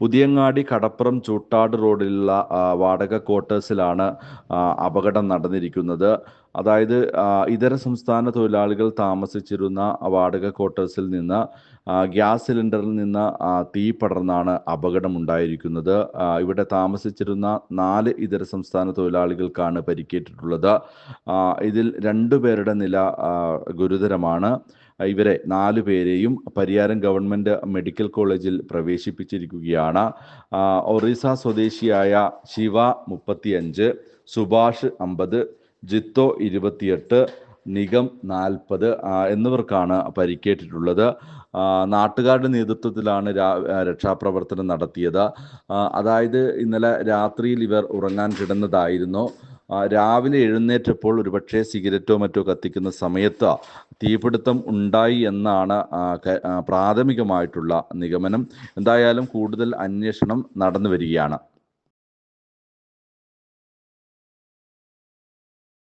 പുതിയങ്ങാടി കടപ്പുറം ചൂട്ടാട് റോഡിലുള്ള വാടക ക്വാർട്ടേഴ്സിലാണ് അപകടം നടന്നിരിക്കുന്നത്. അതായത് ഇതര സംസ്ഥാന തൊഴിലാളികൾ താമസിച്ചിരുന്ന വാടക ക്വാർട്ടേഴ്സിൽ നിന്ന് ഗ്യാസ് സിലിണ്ടറിൽ നിന്ന് തീ പടർന്നാണ് അപകടമുണ്ടായിരിക്കുന്നത്. ഇവിടെ താമസിച്ചിരുന്ന നാല് ഇതര സംസ്ഥാന തൊഴിലാളികൾക്കാണ് പരിക്കേറ്റിട്ടുള്ളത്. ഇതിൽ രണ്ടു രണ്ടുപേരുടെ നില ഗുരുതരമാണ്. ഇവരെ നാലു പേരെയും പരിയാരം ഗവൺമെന്റ് മെഡിക്കൽ കോളേജിൽ പ്രവേശിപ്പിച്ചിരിക്കുകയാണ്. ഒറീസ സ്വദേശിയായ ശിവ മുപ്പത്തിയഞ്ച് സുഭാഷ് അമ്പത് ജിത്തോ ഇരുപത്തിയെട്ട് നിഗം നാൽപ്പത് എന്നിവർക്കാണ് പരിക്കേറ്റിട്ടുള്ളത്. നാട്ടുകാരുടെ നേതൃത്വത്തിലാണ് രക്ഷാപ്രവർത്തനം നടത്തിയത്. അതായത് ഇന്നലെ രാത്രിയിൽ ഇവർ ഉറങ്ങാൻ കിടന്നതായിരുന്നു. രാവിലെ എഴുന്നേറ്റപ്പോൾ ഒരുപക്ഷെ സിഗരറ്റോ മറ്റോ കത്തിക്കുന്ന സമയത്ത് തീപിടുത്തം ഉണ്ടായി എന്നാണ് പ്രാഥമികമായിട്ടുള്ള നിഗമനം. എന്തായാലും കൂടുതൽ അന്വേഷണം നടന്നു വരികയാണ്.